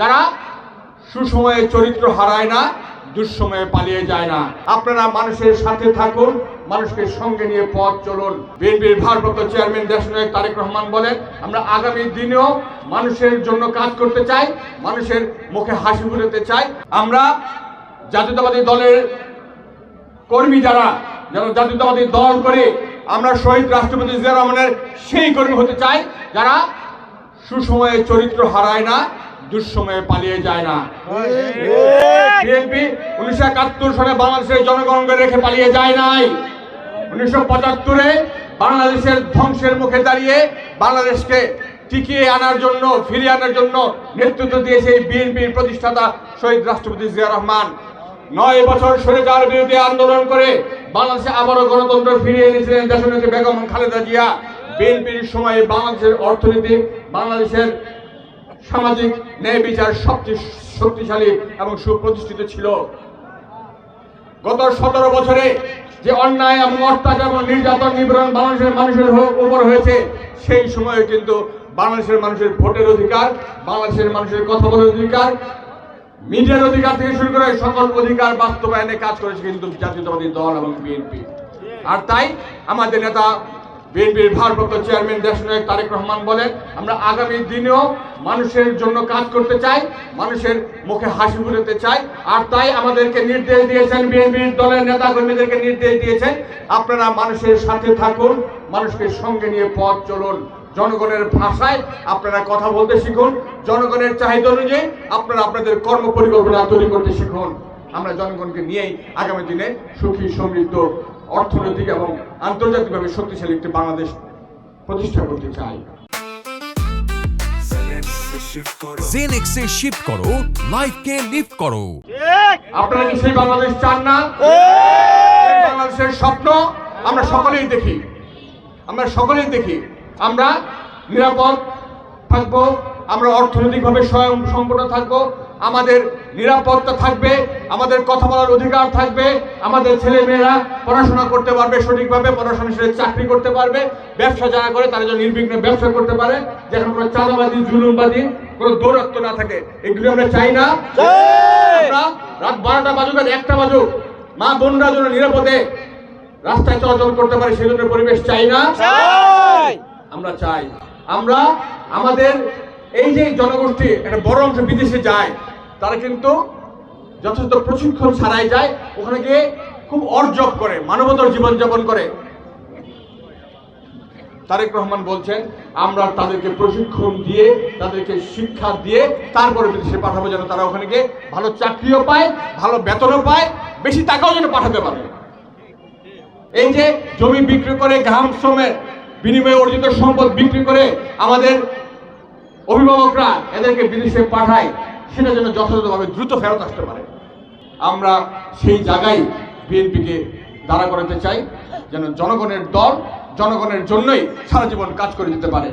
যারা সুসময়ে চরিত্র হারায় না, দুঃসময়ে পালিয়ে যায় না। আপনারা মানুষের সাথে থাকুন, মানুষকে সঙ্গে নিয়ে পথ চলুন। বিএনপির ভারপ্রাপ্ত চেয়ারম্যান দেশ দেশনায়ক তারেক রহমান বলেন, আমরা আগামী দিনেও মানুষের জন্য কাজ করতে চাই, মানুষের মুখে হাসি ফুটাতে চাই। আমরা জাতীয়তাবাদী দলের কর্মী যারা যারা জাতীয়তাবাদী দল করে, আমরা শহীদ রাষ্ট্রপতি জিয়া রহমানের সেই কর্মী হতে চাই, যারা সুসময়ে চরিত্র হারায় না দুঃসময়ে পালিয়ে যায় না। বিএনপি উনিশশো একাত্তর সালে বাংলাদেশের জনগণকে রেখে পালিয়ে যায় নাই। উনিশশো পঁচাত্তরে বাংলাদেশের ধ্বংসের মুখে দাঁড়িয়ে বাংলাদেশকে টিকিয়ে আনার জন্য, ফিরিয়ে আনার জন্য নেতৃত্ব দিয়েছে এই বিএনপির প্রতিষ্ঠাতা শহীদ রাষ্ট্রপতি জিয়া রহমান। নয় বছর সরেকার বিরুদ্ধে আন্দোলন করে বাংলাদেশে আবারও গণতন্ত্র ফিরিয়ে এনেছিলেন দেশনেত্রী বেগম খালেদা জিয়া। বিএনপির সময়ে বাংলাদেশের অর্থনীতি, বাংলাদেশের সামাজিক ন্যায় বিচার সবচেয়ে শক্তিশালী এবং সুপ্রতিষ্ঠিত ছিল। গত সতেরো বছরে যে অন্যায় এবং অত্যাচার এবং নির্যাতন নিপীড়ন বাংলাদেশের মানুষের উপর হয়েছে, সেই সময়ে কিন্তু বাংলাদেশের মানুষের ভোটের অধিকার, বাংলাদেশের মানুষের কথা বলার অধিকার, মিডিয়ার অধিকার থেকে শুরু করে সকল অধিকার বাস্তবায়নে কাজ করেছে কিন্তু জাতীয়তাবাদী দল এবং বিএনপি। আর তাই আমাদের নেতা বিএনপির ভারপ্রাপ্ত চেয়ারম্যান দেশনায়ক তারেক রহমান বলেন, আমরা আগামী দিনেও মানুষের জন্য কাজ করতে চাই, মানুষের মুখে হাসি ফুটাতে চাই, আর তাই আমাদেরকে নির্দেশ দিয়েছেন বিএনপির দলের নেতা কর্মীদেরকে নির্দেশ দিয়েছেন, আপনারা মানুষের সাথে থাকুন, মানুষকে সঙ্গে নিয়ে পথ চলুন। জনগণের ভাষায় আপনারা কথা বলতে শিখুন, জনগণের চাহিদা অনুযায়ী আপনারা আপনাদের কর্ম পরিকল্পনা তৈরি করতে শিখুন। আমরা জনগণকে নিয়েই আগামী দিনে সুখী, সমৃদ্ধ অর্থনৈতিক এবং আন্তর্জাতিকভাবে শক্তিশালী একটি বাংলাদেশ প্রতিষ্ঠা করতে চাই। জেনেক্সে শিফট করো লাইফকে লিফট করো। আপনারা কি সেই বাংলাদেশ চান না? বাংলাদেশের স্বপ্ন আমরা সকলেই দেখি। আমরা সকলেই দেখি। আমরা নিরাপদ থাকব আমরা অর্থনৈতিকভাবে স্বয়ং সম্পূর্ণ থাকব। আমাদের নিরাপত্তা থাকবে আমাদের কথা বলার অধিকার থাকবে আমাদের ছেলে মেয়েরা পড়াশোনা করতে পারবে সঠিকভাবে পড়াশোনা শেষে চাকরি করতে পারবে ব্যবসা যারা করে তারা যেন নির্বিঘ্নে ব্যবসা করতে পারে যেন কোনো চাঁদাবাদী জুলুমবাদী কোনো দৌরত্ব না থাকে। এগুলি আমরা চাই না। আমরা রাত বারোটা বাজুক আর একটা বাজুক। মা বোনরা যেন নিরাপদে রাস্তায় চলাচল করতে পারে সেই জন্য পরিবেশ চাই না। আমরা চাই। আমরা আমাদের এই যে জনগোষ্ঠী একটা বড় অংশ বিদেশে যায় তারা কিন্তু যথেষ্ট প্রশিক্ষণ ছাড়াই যায়, ওখানে গিয়ে খুব অর্জব করে, মানবতার জীবনযাপন করে। তারেক রহমান বলছেন, আমরা তাদেরকে প্রশিক্ষণ দিয়ে, তাদেরকে শিক্ষা দিয়ে, তারপরে বিদেশে পাঠাবো যেন তারা ওখানে গিয়ে ভালো চাকরিও পায়, ভালো বেতনও পায়, বেশি টাকাও যেন পাঠাতে পারে। এই যে জমি বিক্রি করে ঘাম শ্রমের বিনিময়ে অর্জিত সম্পদ বিক্রি করে আমাদের অভিভাবকরা এদেরকে বিদেশে পাঠায় সেটা যেন যথাযথভাবে দ্রুত ফেরত আসতে পারে। আমরা সেই জায়গায় বিএনপিকে দাঁড়া করাতে চাই, যেন জনগণের দল জনগণের জন্যই সারা জীবন কাজ করে যেতে পারে।